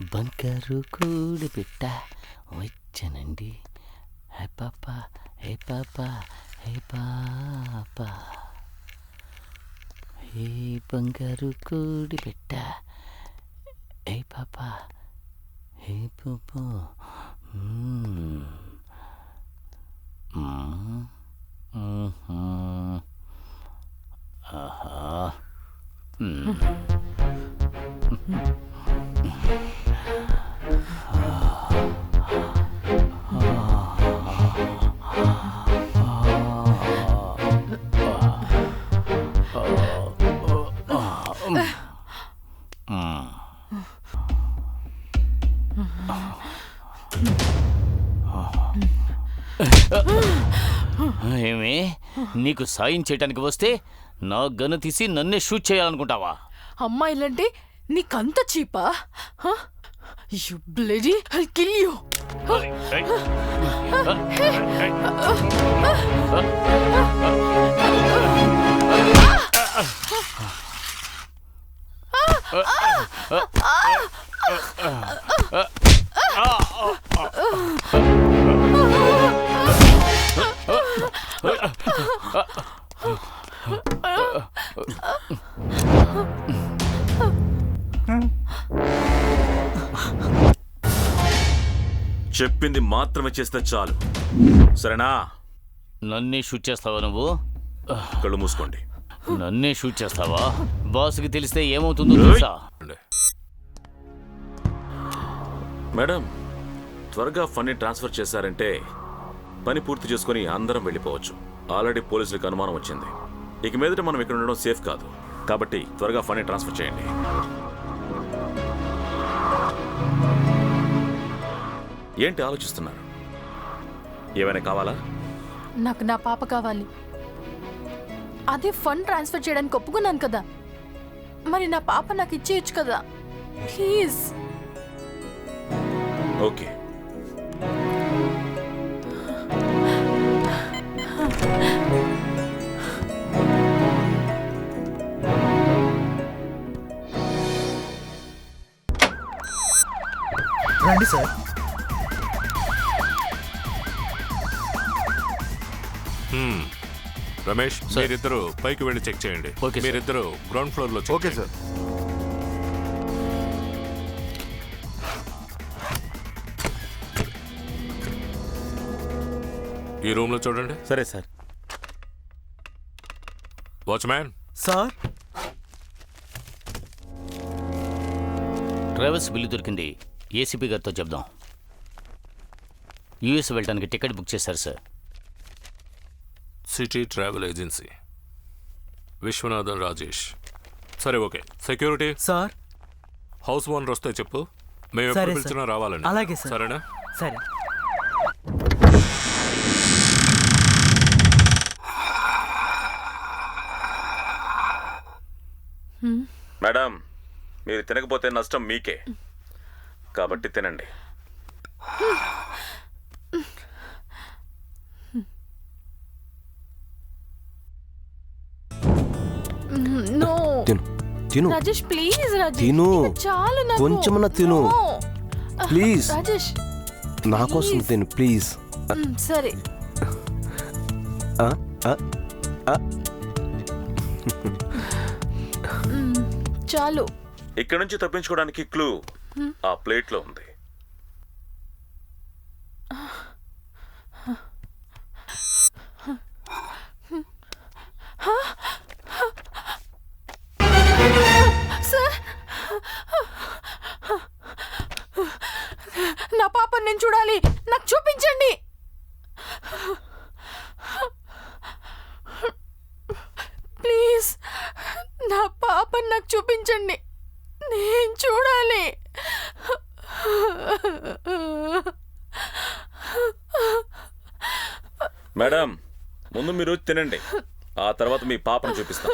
Bunker కూడి పెట్ట వచ్చానండి. హే పాప హే పాప హే పాప. హే బంగారు కూడి పెట్ట. హే పాప హే పాప ఆహా. నీకు సాయం చేయడానికి వస్తే నా గన్ను తీసి నన్నే షూట్ చేయాలనుకుంటావా అమ్మాయిలంటే నీకంత చీపా you bloody I kill you చెప్పింది మాత్రమే చేస్తే చాలు. సరేనా? నన్నే షూట్ చేస్తావా నువ్వు? కళ్ళు మూసుకోండి. నన్నే షూట్ చేస్తావా? బాస్కి తెలిస్తే ఏమవుతుందో తెలుసా? మేడం త్వరగా ఫండ్ని ట్రాన్స్ఫర్ చేశారంటే పని పూర్తి చేసుకుని అందరం వెళ్ళిపోవచ్చు. ఆల్రెడీ పోలీసులకు అనుమానం వచ్చింది. ఇక మీదట మనం ఇక్కడ ఉండడం సేఫ్ కాదు. కాబట్టి త్వరగా ఫండ్ని ట్రాన్స్ఫర్ చేయండి. ఏంటి ఆలోచిస్తున్నారు? ఏమైనా కావాలా? నాకు నా పాప కావాలి. అదే ఫండ్ ట్రాన్స్ఫర్ చేయడానికి ఒప్పుకున్నాను కదా. మరి నా పాప నాకు ఇచ్చేయచ్చు కదా. ప్లీజ్. ఓకే. రండి సార్ రమేష్ మీరిద్దరు పైకి వెళ్ళి చెక్ చేయండి. Okay, sir. మీరిద్దరు గ్రౌండ్ ఫ్లోర్లో ఓకే. సార్ ఈ రూమ్లో చూడండి. సరే sir watchman. Sir travels bill దొరికింది. ఏసీపీ గారితో చెప్దాం. యూఎస్ వెళ్ళడానికి టికెట్ బుక్ చేశారు sir. City travel agency. Viswanathan Rajesh. సరే okay. Security? Sir. House owner వస్తే చెప్పు. మేము ఎప్పుడు. పిలిచినా రావాలని. అలాగే, సార్. సరేనా? సరే. మేడం మీరు తినకపోతే నష్టం మీకే. కాబట్టి తినండి. నో. తిను. తిను. రాజేష్ ప్లీజ్ రాజేష్. తిను. చాలు నాకు. కొంచెమన్నా తిను. ప్లీజ్. రాజేష్ నా కోసం. తిను ప్లీజ్. సరే. చాలు. ఇక్కడ నుంచి తప్పించుకోవడానికి క్లూ. ఆ ప్లేట్లో ఉంది. సార్ నా పాపను నేను చూడాలి. నాకు చూపించండి. ప్లీజ్ నా పాపను నాకు చూపించండి. నేను చూడాలి. మేడం ముందు మీరు తినండి. ఆ తర్వాత మీ పాపను చూపిస్తాం.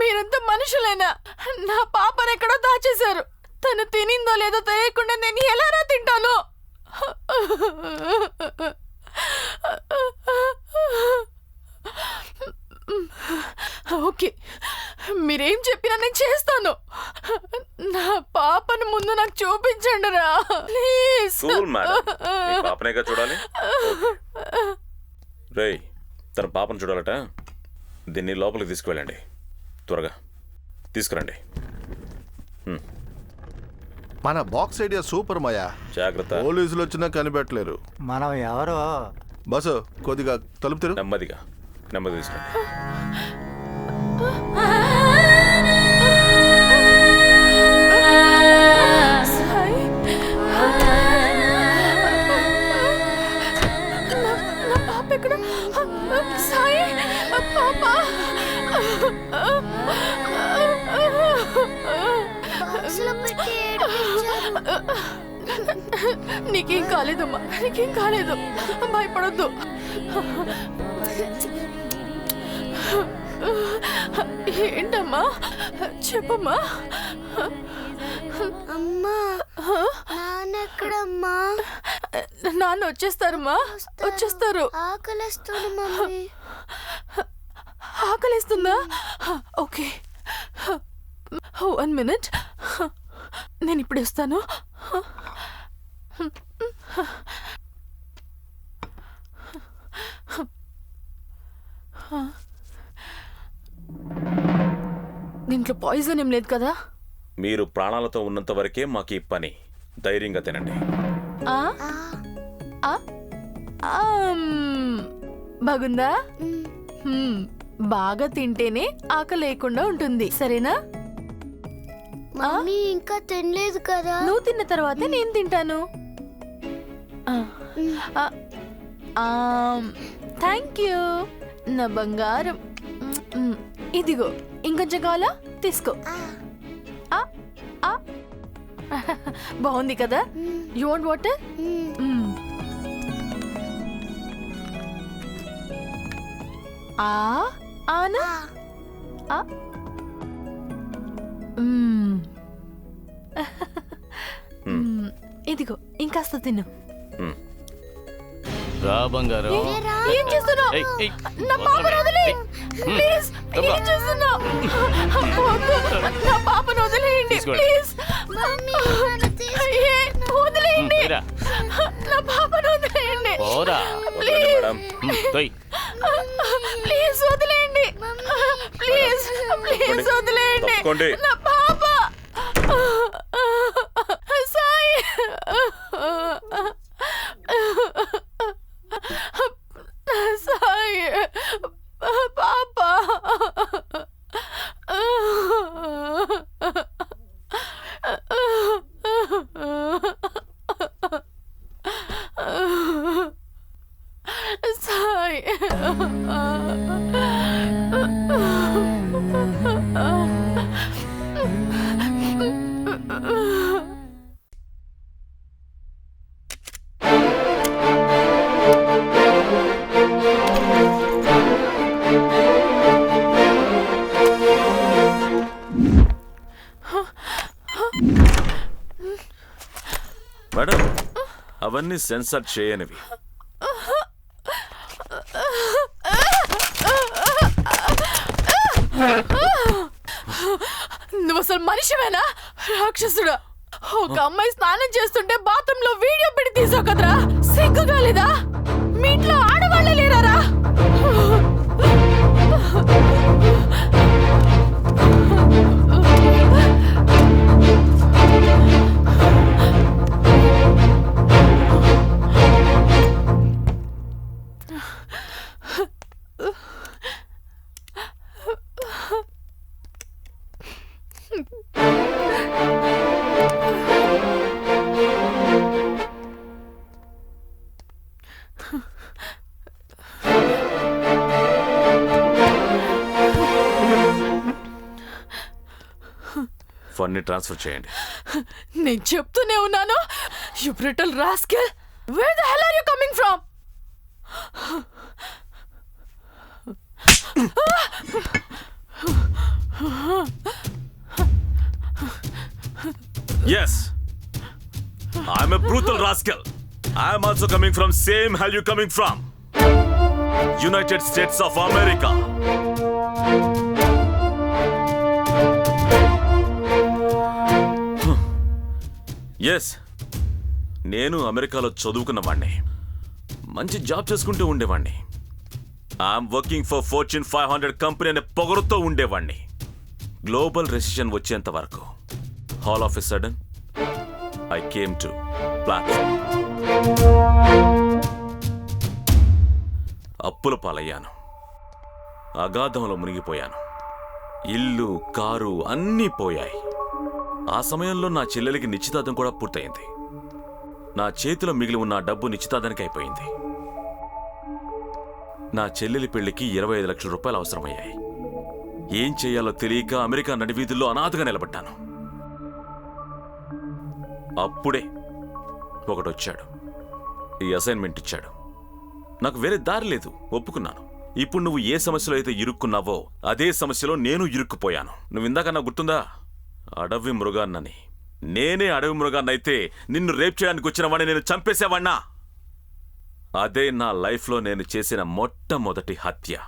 మీరంతా మనుషులేనా? నా పాపను ఎక్కడో దాచేశారు. తను తినిందో లేదో తెలియకుండా నేను ఎలారా తింటాను? ఓకే మీరేం చెప్పినా నేను చేస్తాను. నా పాపను ముందు నాకు చూపించండి రా. ప్లీజ్. కూల్ పాపనేగా చూడాలి? రేయ్ తన పాపను చూడాలట. దీన్ని లోపలికి తీసుకువెళ్ళండి. త్వరగా. తీసుకురండి. మన బాక్స్ ఐడియా సూపర్ మాయా. జాగ్రత్త. పోలీసులు వచ్చినా కనిపెట్టలేరు. మనం ఎవరో? బస్సు కొద్దిగా తలుపు తెరు నెమ్మదిగా. నెమ్మది తీసుకురండి నీకేం కాలేదు. భయపడొద్దు. ఏంటమ్మా? చెప్పమ్మా. అమ్మా. నాన్నెక్కడమ్మా నాన్న వచ్చేస్తారమ్మా వచ్చేస్తారు. ఆకలిస్తుంది మమ్మీ. ఆకలిస్తుందా? ఓకే. One minute. నేను ఇప్పుడు వస్తాను. దీంట్లో పాయిజన్ ఏం లేదు కదా మీరు ప్రాణాలతో ఉన్నంత వరకే మాకు ఈ పని ధైర్యంగా తినండి ఆ? ఆ? ఆమ్. బాగుందా హ్మ్. బాగా తింటేనే ఆకలి లేకుండా ఉంటుంది సరేనా మమ్మీ ఇంకా తినలేదు కదా నువ్వు తిన్న తర్వాతే నేను తింటాను థ్యాంక్ యూ నా బంగారం. ఇదిగో ఇంకొంచెం కావాలా? తీసుకో. ఆ, ఆ. బాగుంది కదా? యూ వాంట్ వాటర్ ఆ ఆనా. ఇదిగో ఇంకాస్త తిను. రా బంగారం. ఏం చేస్తున్నావు? ఏయ్, ఏయ్, నా పాపను వదిలే. ఏయ్, హ్మ్. ప్లీజ్ తప్పా. ఏం చేస్తున్నావు? వద్దు. నా పాపను వదిలేయండి తీసుకోండి. ప్లీజ్. మమ్మీ నన్ను వదిలేయండి. నా పాపను వదిలేయండి. పోరా. వదలండి మేడం. హ్మ్, తొయ్. ప్లీజ్ వదిలేయండి. ప్లీజ్ ప్లీజ్ వదిలేయండి. తప్పుకోండి. నా అవన్నీ సెన్సర్ చేయనివి. నువ్వు అసలు మనిషివేనా? రాక్షసుడా. ఒక అమ్మాయి స్నానం చేస్తుంటే బాత్రూమ్లో వీడియో పెట్టి తీసావు కదరా? సిగ్గుగా లేదా మీ ఇంట్లో ఆడవాళ్ళే లేరారా? ఫండ్ని ట్రాన్స్ఫర్ చేయండి. నేను చెప్తూనే ఉన్నాను. You brutal rascal where the hell are you coming from yes I'm a brutal rascal I'm also coming from same hell you coming from United States of America yes నేను అమెరికాలో చదువుకున్న వాణ్ణి. మంచి జాబ్ చేసుకుంటూ ఉండేవాణ్ణి. I'm working for Fortune five hundred company అనే పొగరుతో ఉండేవాణ్ణి. గ్లోబల్ రెసిషన్ వచ్చేంత వరకు. All of a sudden I came to platform అప్పుల పాలయ్యాను. అగాధంలో మునిగిపోయాను. ఇల్లు కారు అన్నీ పోయాయి. ఆ సమయంలో నా చెల్లెలికి నిశ్చితార్థం కూడా పూర్తయింది. నా చేతిలో మిగిలి ఉన్న డబ్బు నిశ్చితార్థానికి అయిపోయింది. నా చెల్లెలి పెళ్ళికి ఇరవై ఐదు లక్షల రూపాయలు అవసరమయ్యాయి. ఏం చేయాలో తెలియక అమెరికా నడివీధుల్లో అనాథగా నిలబడ్డాను. అప్పుడే ఒకడొచ్చాడు ఈ అసైన్మెంట్ ఇచ్చాడు. నాకు వేరే దారి లేదు ఒప్పుకున్నాను. ఇప్పుడు నువ్వు ఏ సమస్యలో అయితే ఇరుక్కున్నావో అదే సమస్యలో నేను ఇరుక్కుపోయాను. నువ్వు ఇందాక నాకు గుర్తుందా? అడవి మృగాన్నని. నేనే అడవి మృగాన్నైతే నిన్ను రేప్ చేయడానికి వచ్చినవాడిని నేను చంపేసేవాణ్ణా? అదే నా లైఫ్లో నేను చేసిన మొట్టమొదటి హత్య.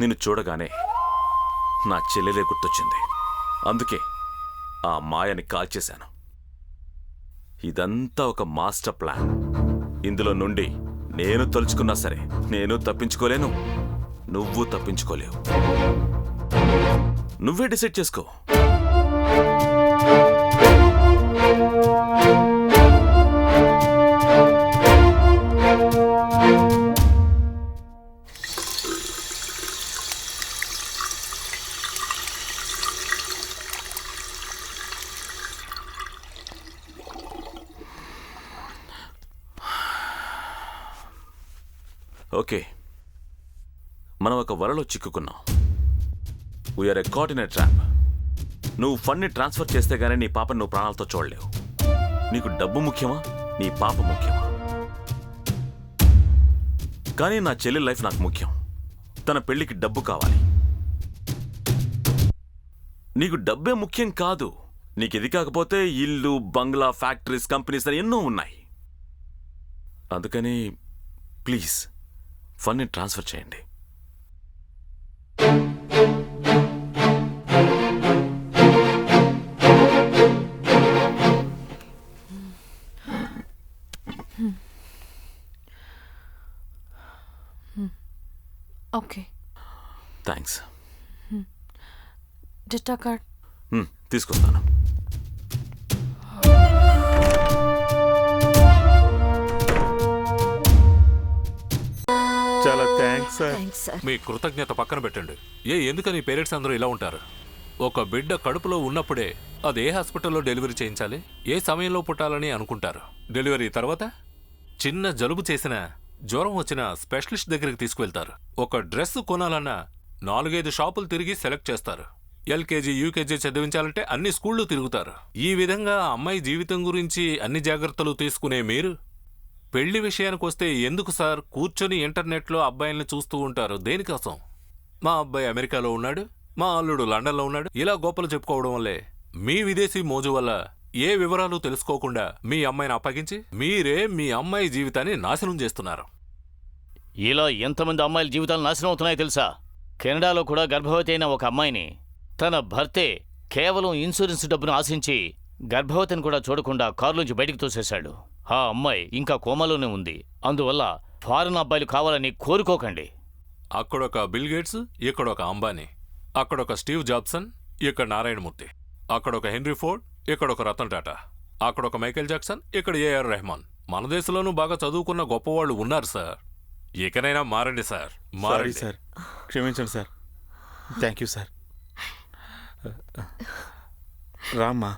నిన్ను చూడగానే నా చెల్లెలే గుర్తొచ్చింది. అందుకే ఆ మాయని కాల్చేశాను. ఇదంతా ఒక మాస్టర్ ప్లాన్. ఇందులో నుండి నేను తలుచుకున్నా సరే నేను తప్పించుకోలేను. నువ్వు తప్పించుకోలేవు. నువ్వే డిసైడ్ చేసుకో. ఓకే. మనం ఒక వరలో చిక్కుకున్నాం. వీఆర్ ఎ కోఆర్డినేట్ ట్రాప్ నువ్వు ఫండ్ని ట్రాన్స్ఫర్ చేస్తే గానీ నీ పాప నువ్వు ప్రాణాలతో చూడలేవు. నీకు డబ్బు ముఖ్యమా? నీ పాప ముఖ్యమా? కానీ నా చెల్లి లైఫ్ నాకు ముఖ్యం. తన పెళ్ళికి డబ్బు కావాలి. నీకు డబ్బే ముఖ్యం కాదు. నీకు ఇది కాకపోతే ఇల్లు బంగ్లా ఫ్యాక్టరీస్ కంపెనీస్ అని ఎన్నో ఉన్నాయి. అందుకని ప్లీజ్ ఫండ్ని ట్రాన్స్ఫర్ చేయండి. ఓకే థ్యాంక్స్ డిటా కార్డ్ తీసుకొస్తాను. చాలా థ్యాంక్స్ సార్ మీ కృతజ్ఞత పక్కన పెట్టండి. ఏ ఎందుకని పేరెంట్స్ అందరూ ఇలా ఉంటారు? ఒక బిడ్డ కడుపులో ఉన్నప్పుడే అది ఏ హాస్పిటల్లో డెలివరీ చేయించాలి? ఏ సమయంలో పుట్టాలని అనుకుంటారు? డెలివరీ తర్వాత? చిన్న జలుబు చేసిన జ్వరం వచ్చిన స్పెషలిస్ట్ దగ్గరికి తీసుకువెళ్తారు. ఒక డ్రెస్ కొనాలన్నా నాలుగైదు షాపులు తిరిగి సెలెక్ట్ చేస్తారు. ఎల్కేజీ యూకేజీ చదివించాలంటే అన్ని స్కూళ్ళు తిరుగుతారు. ఈ విధంగా అమ్మాయి జీవితం గురించి అన్ని జాగ్రత్తలు తీసుకునే మీరు? పెళ్ళి విషయానికి వస్తే ఎందుకు సార్ కూర్చొని ఇంటర్నెట్లో అబ్బాయిల్ని చూస్తూ ఉంటారు? దేనికోసం? మా అబ్బాయి అమెరికాలో ఉన్నాడు మా అల్లుడు లండన్లో ఉన్నాడు. ఇలా గొప్పలు చెప్పుకోవడం వల్లే మీ విదేశీ మోజు వల్ల ఏ వివరాలు తెలుసుకోకుండా మీ అమ్మాయిని అప్పగించి మీరే మీ అమ్మాయి జీవితాన్ని నాశనం చేస్తున్నారు. ఇలా ఎంతమంది అమ్మాయిల జీవితాలు నాశనం అవుతున్నాయో తెలుసా? కెనడాలో కూడా గర్భవతి అయిన ఒక అమ్మాయిని తన భర్తే కేవలం ఇన్సూరెన్స్ డబ్బును ఆశించి గర్భవతిని కూడా చూడకుండా కారులోంచి బయటికి తోసేశాడు. ఆ అమ్మాయి ఇంకా కోమాలోనే ఉంది. అందువల్ల ఫారెన్ అబ్బాయిలు కావాలని కోరుకోకండి. అక్కడొక బిల్ గేట్స్ ఇక్కడొక అంబానీ అక్కడొక స్టీవ్ జాబ్సన్ ఇక్కడ నారాయణమూర్తి అక్కడొక హెన్రీ ఫోర్డ్ ఇక్కడ ఒక రతన్ టాటా అక్కడ ఒక మైకేల్ జాక్సన్ ఇక్కడ ఏఆర్ రెహమాన్. మన దేశంలోనూ బాగా చదువుకున్న గొప్పవాళ్ళు ఉన్నారు సార్. ఇకనైనా మారండి సార్ మారండి. సార్ క్షమించండి సార్. Thank you sir. రామ్మా.